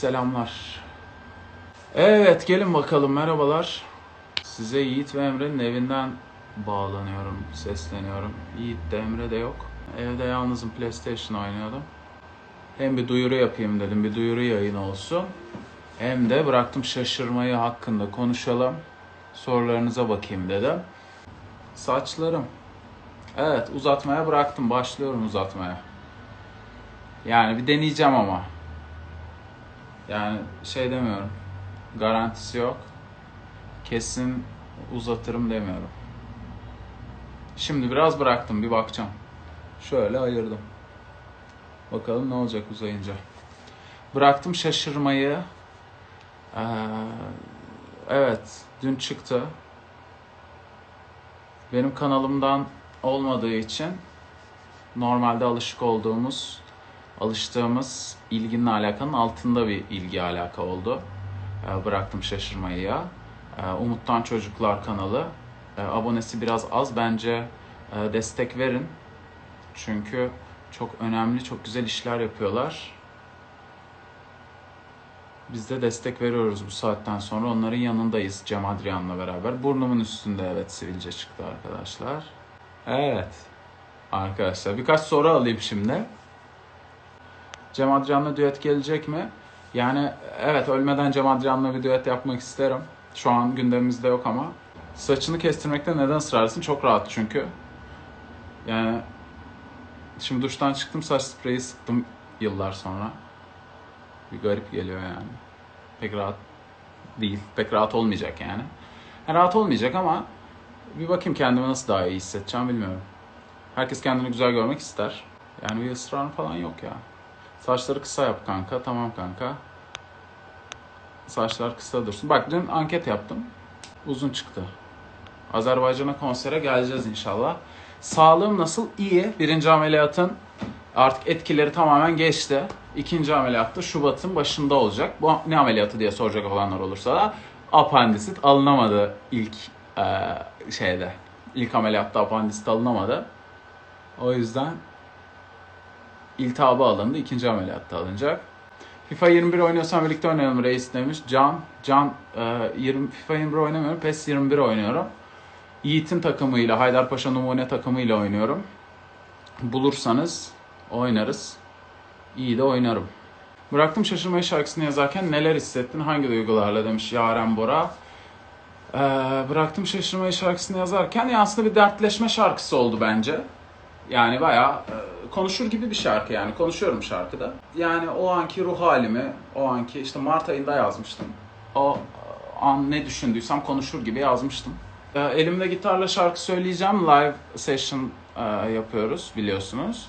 Selamlar. Evet gelin bakalım merhabalar. Size Yiğit ve Emre'nin evinden bağlanıyorum, sesleniyorum. Yiğit de Emre de yok. Evde yalnızım PlayStation oynuyordum. Hem bir duyuru yapayım dedim, bir duyuru yayın olsun. Hem de bıraktım şaşırmayı hakkında konuşalım. Sorularınıza bakayım dedim. Saçlarım. Evet uzatmaya bıraktım, başlıyorum uzatmaya. Yani bir deneyeceğim ama. Yani şey demiyorum. Garantisi yok. Kesin uzatırım demiyorum. Şimdi biraz bıraktım bir bakacağım. Şöyle ayırdım. Bakalım ne olacak uzayınca. Bıraktım şaşırmayı. Ee, evet dün çıktı. Benim kanalımdan olmadığı için normalde alışık olduğumuz alıştığımız ilginin alakanın altında bir ilgi alaka oldu. Ee, bıraktım şaşırmayı ya. Ee, Umut'tan Çocuklar kanalı. Ee, abonesi biraz az. Bence e, destek verin. Çünkü çok önemli, çok güzel işler yapıyorlar. Biz de destek veriyoruz bu saatten sonra. Onların yanındayız Cem Adrian'la beraber. Burnumun üstünde evet sivilce çıktı arkadaşlar. Evet. Arkadaşlar birkaç soru alayım şimdi. Cem Adrian'la düet gelecek mi? Yani evet ölmeden Cem Adrian'la bir düet yapmak isterim. Şu an gündemimizde yok ama. Saçını kestirmekte neden ısrarlısın? Çok rahat çünkü. Yani şimdi duştan çıktım saç spreyi sıktım yıllar sonra. Bir garip geliyor yani. Pek rahat değil. Pek rahat olmayacak yani. yani rahat olmayacak ama bir bakayım kendime nasıl daha iyi hissedeceğim bilmiyorum. Herkes kendini güzel görmek ister. Yani bir ısrar falan yok ya. Saçları kısa yap kanka. Tamam kanka. Saçlar kısa dursun. Bak dün anket yaptım. Uzun çıktı. Azerbaycan'a konsere geleceğiz inşallah. Sağlığım nasıl? İyi. Birinci ameliyatın artık etkileri tamamen geçti. İkinci ameliyatta Şubat'ın başında olacak. Bu ne ameliyatı diye soracak olanlar olursa da apandisit alınamadı ilk e, şeyde. İlk ameliyatta apandisit alınamadı. O yüzden iltihabı alındı. ikinci ameliyatta alınacak. FIFA 21 oynuyorsan birlikte oynayalım reis demiş. Can, Can e, 20, FIFA 21 oynamıyorum. PES 21 oynuyorum. Yiğit'in takımıyla, Haydarpaşa Numune takımıyla oynuyorum. Bulursanız oynarız. İyi de oynarım. Bıraktım şaşırmayı şarkısını yazarken neler hissettin, hangi duygularla demiş Yaren Bora. Ee, bıraktım şaşırmayı şarkısını yazarken ya aslında bir dertleşme şarkısı oldu bence. Yani bayağı e, konuşur gibi bir şarkı yani konuşuyorum şarkıda. Yani o anki ruh halimi, o anki işte Mart ayında yazmıştım. O e, an ne düşündüysem konuşur gibi yazmıştım. E, elimde gitarla şarkı söyleyeceğim. Live session yapıyoruz biliyorsunuz.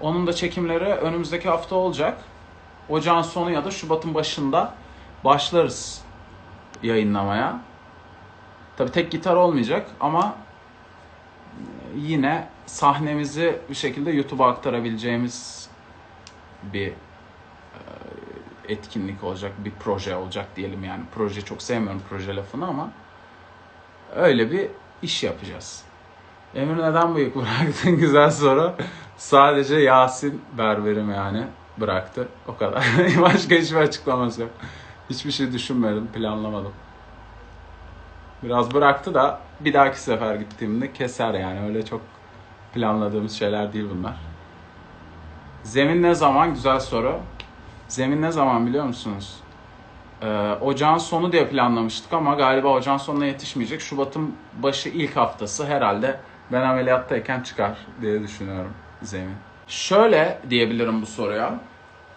Onun da çekimleri önümüzdeki hafta olacak. Ocağın sonu ya da Şubat'ın başında başlarız yayınlamaya. Tabi tek gitar olmayacak ama yine sahnemizi bir şekilde YouTube'a aktarabileceğimiz bir e, etkinlik olacak, bir proje olacak diyelim yani. Proje çok sevmiyorum proje lafını ama öyle bir iş yapacağız. Emir neden bıyık bıraktın? Güzel soru. Sadece Yasin berberim yani bıraktı. O kadar. Başka hiçbir açıklaması yok. Hiçbir şey düşünmedim, planlamadım. Biraz bıraktı da bir dahaki sefer gittiğimde keser yani. Öyle çok planladığımız şeyler değil bunlar. Zemin ne zaman? Güzel soru. Zemin ne zaman biliyor musunuz? Ee, ocağın sonu diye planlamıştık ama galiba ocağın sonuna yetişmeyecek. Şubat'ın başı ilk haftası herhalde ben ameliyattayken çıkar diye düşünüyorum zemin. Şöyle diyebilirim bu soruya.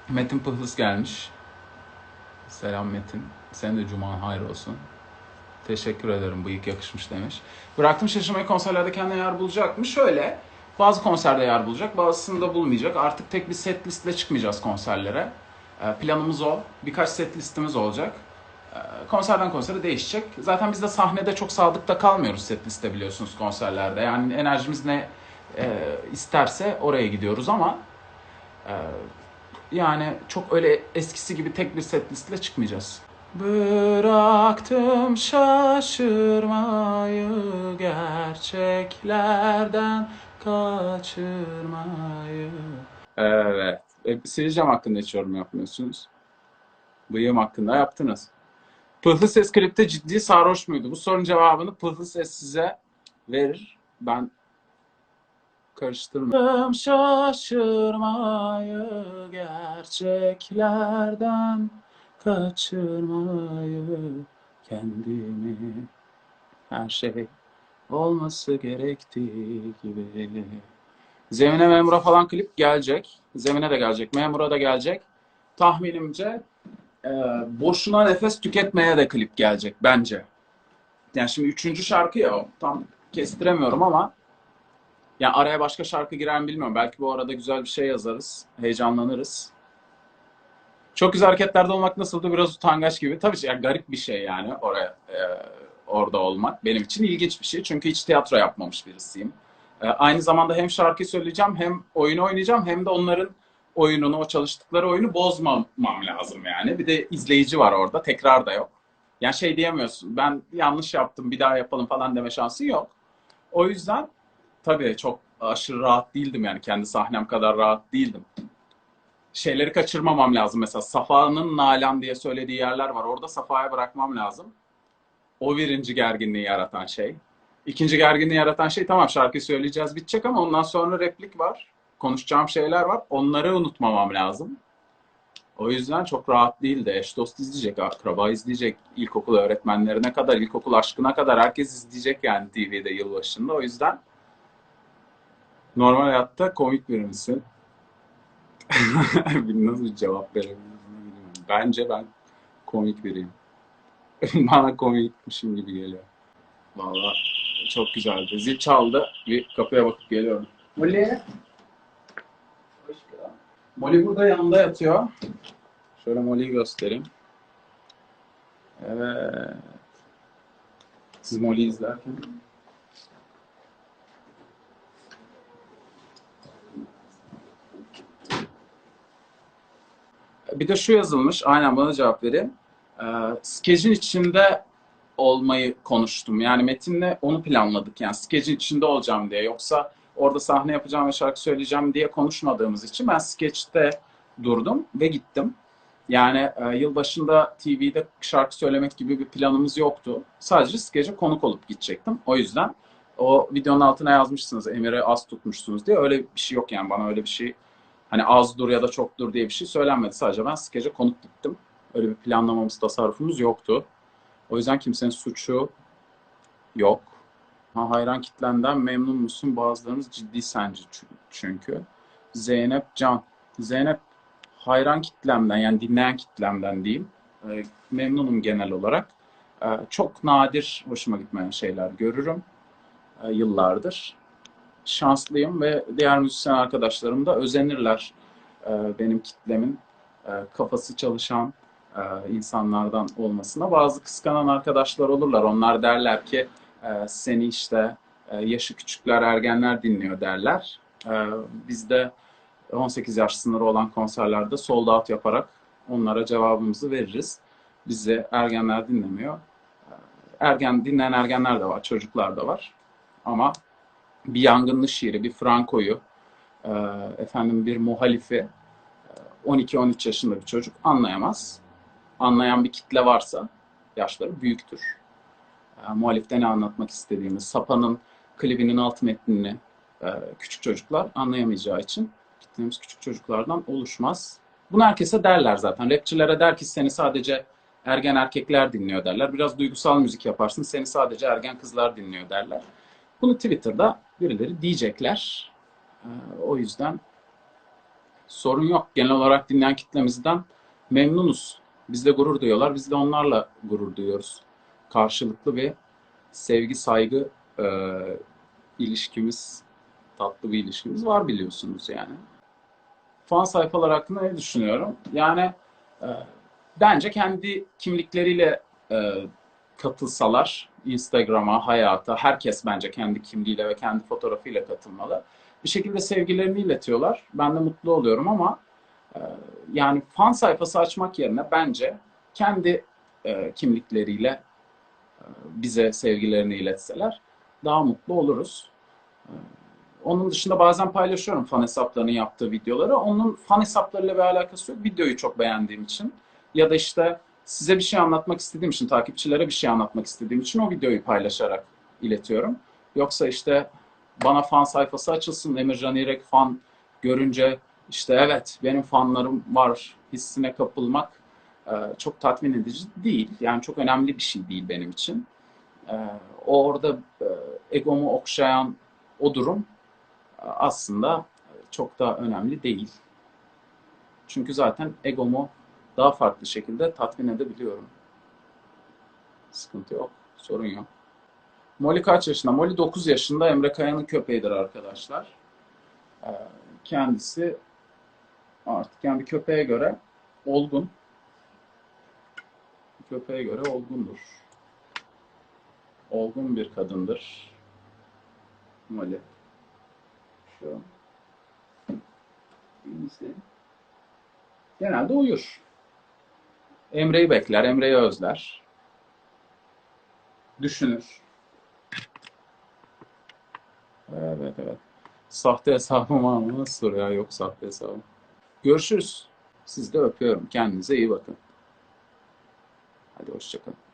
Metin Pıhlıs gelmiş. Selam Metin. Senin de cuman hayır olsun. Teşekkür ederim bıyık yakışmış demiş. Bıraktım şaşırmayı konserlerde kendine yer bulacak mı? Şöyle bazı konserde yer bulacak bazısında bulmayacak. Artık tek bir set listle çıkmayacağız konserlere. Ee, planımız o. Birkaç set listemiz olacak. Ee, konserden konsere değişecek. Zaten biz de sahnede çok sadıkta kalmıyoruz set liste biliyorsunuz konserlerde. Yani enerjimiz ne e, isterse oraya gidiyoruz ama e, yani çok öyle eskisi gibi tek bir set listle çıkmayacağız. Bıraktım şaşırmayı gerçeklerden kaçırmayı. Evet. E, Sileceğim hakkında hiç yorum yapmıyorsunuz. Bıyığım hakkında yaptınız. Pıhlı Ses klipte ciddi sarhoş muydu? Bu sorunun cevabını Pıhlı Ses size verir. Ben karıştırmıyorum. Şaşırmayı gerçeklerden kaçırmayı kendimi her şey olması gerektiği gibi. Zemine Memura falan klip gelecek. Zemine de gelecek. Memura da gelecek. Tahminimce e, boşuna nefes tüketmeye de klip gelecek bence. Yani şimdi üçüncü şarkı ya. Tam kestiremiyorum ama yani araya başka şarkı girer mi bilmiyorum. Belki bu arada güzel bir şey yazarız. Heyecanlanırız. Çok güzel hareketlerde olmak nasıldı? Biraz utangaç gibi. Tabii yani garip bir şey yani oraya e, orada olmak. Benim için ilginç bir şey. Çünkü hiç tiyatro yapmamış birisiyim. E, aynı zamanda hem şarkı söyleyeceğim hem oyunu oynayacağım hem de onların oyununu, o çalıştıkları oyunu bozmamam lazım yani. Bir de izleyici var orada. Tekrar da yok. Yani şey diyemiyorsun. Ben yanlış yaptım bir daha yapalım falan deme şansı yok. O yüzden tabii çok aşırı rahat değildim yani. Kendi sahnem kadar rahat değildim. Şeyleri kaçırmamam lazım. Mesela Safa'nın Nalan diye söylediği yerler var. Orada Safa'ya bırakmam lazım. O birinci gerginliği yaratan şey. İkinci gerginliği yaratan şey tamam şarkı söyleyeceğiz bitecek ama ondan sonra replik var. Konuşacağım şeyler var. Onları unutmamam lazım. O yüzden çok rahat değildi. Eş dost izleyecek, akraba izleyecek, ilkokul öğretmenlerine kadar, ilkokul aşkına kadar herkes izleyecek yani TV'de yılbaşında. O yüzden normal hayatta komik misin? Nasıl cevap verebilirim bilmiyorum. Bence ben komik biriyim. Bana komikmişim gibi geliyor. Vallahi çok güzeldi. Zil çaldı. Bir kapıya bakıp geliyorum. Molly. Molly burada yanında yatıyor. Şöyle Molly'yi göstereyim. Evet. Siz Molly'yi izlerken. Bir de şu yazılmış. Aynen bana cevap vereyim. Ee, skecin içinde olmayı konuştum. Yani metinle onu planladık. Yani skecin içinde olacağım diye. Yoksa orada sahne yapacağım ve şarkı söyleyeceğim diye konuşmadığımız için ben skeçte durdum ve gittim. Yani e, yılbaşında TV'de şarkı söylemek gibi bir planımız yoktu. Sadece skece konuk olup gidecektim. O yüzden o videonun altına yazmışsınız Emir'i az tutmuşsunuz diye. Öyle bir şey yok yani bana öyle bir şey hani az dur ya da çok dur diye bir şey söylenmedi. Sadece ben skece konuk gittim. Öyle bir planlamamız, tasarrufumuz yoktu. O yüzden kimsenin suçu yok. Ha, hayran kitlenden memnun musun? Bazılarınız ciddi sence çünkü. Zeynep Can. Zeynep hayran kitlemden yani dinleyen kitlemden diyeyim. E, memnunum genel olarak. E, çok nadir hoşuma gitmeyen şeyler görürüm. E, yıllardır. Şanslıyım ve diğer müzisyen arkadaşlarım da özenirler e, benim kitlemin e, kafası çalışan e, insanlardan olmasına. Bazı kıskanan arkadaşlar olurlar. Onlar derler ki seni işte yaşı küçükler, ergenler dinliyor derler. Biz de 18 yaş sınırı olan konserlerde sold out yaparak onlara cevabımızı veririz. Bizi ergenler dinlemiyor. Ergen dinleyen ergenler de var, çocuklar da var. Ama bir yangınlı şiiri, bir Franco'yu, e, efendim bir muhalifi 12-13 yaşında bir çocuk anlayamaz. Anlayan bir kitle varsa yaşları büyüktür. E, muhalifte ne anlatmak istediğimiz, Sapa'nın klibinin alt metnini e, küçük çocuklar anlayamayacağı için kitlemiz küçük çocuklardan oluşmaz. Bunu herkese derler zaten. Rapçilere der ki seni sadece ergen erkekler dinliyor derler. Biraz duygusal müzik yaparsın seni sadece ergen kızlar dinliyor derler. Bunu Twitter'da birileri diyecekler. Ee, o yüzden sorun yok. Genel olarak dinleyen kitlemizden memnunuz. Bizle gurur duyuyorlar. Biz de onlarla gurur duyuyoruz. Karşılıklı bir sevgi, saygı e, ilişkimiz, tatlı bir ilişkimiz var biliyorsunuz yani. Fan sayfalar hakkında ne düşünüyorum? Yani e, bence kendi kimlikleriyle e, katılsalar Instagram'a, hayata, herkes bence kendi kimliğiyle ve kendi fotoğrafıyla katılmalı. Bir şekilde sevgilerini iletiyorlar. Ben de mutlu oluyorum ama e, yani fan sayfası açmak yerine bence kendi e, kimlikleriyle e, bize sevgilerini iletseler daha mutlu oluruz. Onun dışında bazen paylaşıyorum fan hesaplarının yaptığı videoları. Onun fan hesaplarıyla bir alakası yok. Videoyu çok beğendiğim için ya da işte size bir şey anlatmak istediğim için, takipçilere bir şey anlatmak istediğim için o videoyu paylaşarak iletiyorum. Yoksa işte bana fan sayfası açılsın, Emircan İrek fan görünce işte evet benim fanlarım var hissine kapılmak e, çok tatmin edici değil. Yani çok önemli bir şey değil benim için. E, o orada e, egomu okşayan o durum aslında çok da önemli değil. Çünkü zaten egomu daha farklı şekilde tatmin edebiliyorum. Sıkıntı yok, sorun yok. Molly kaç yaşında? Molly 9 yaşında Emre Kaya'nın köpeğidir arkadaşlar. Ee, Kendisi artık yani bir köpeğe göre olgun. Köpeğe göre olgundur. Olgun bir kadındır. Molly. Şu. Genelde uyur. Emre'yi bekler, Emre'yi özler. Düşünür. Evet evet. Sahte hesabım var mı? Nasıl ya? Yok sahte hesabım. Görüşürüz. Siz de öpüyorum. Kendinize iyi bakın. Hadi hoşçakalın.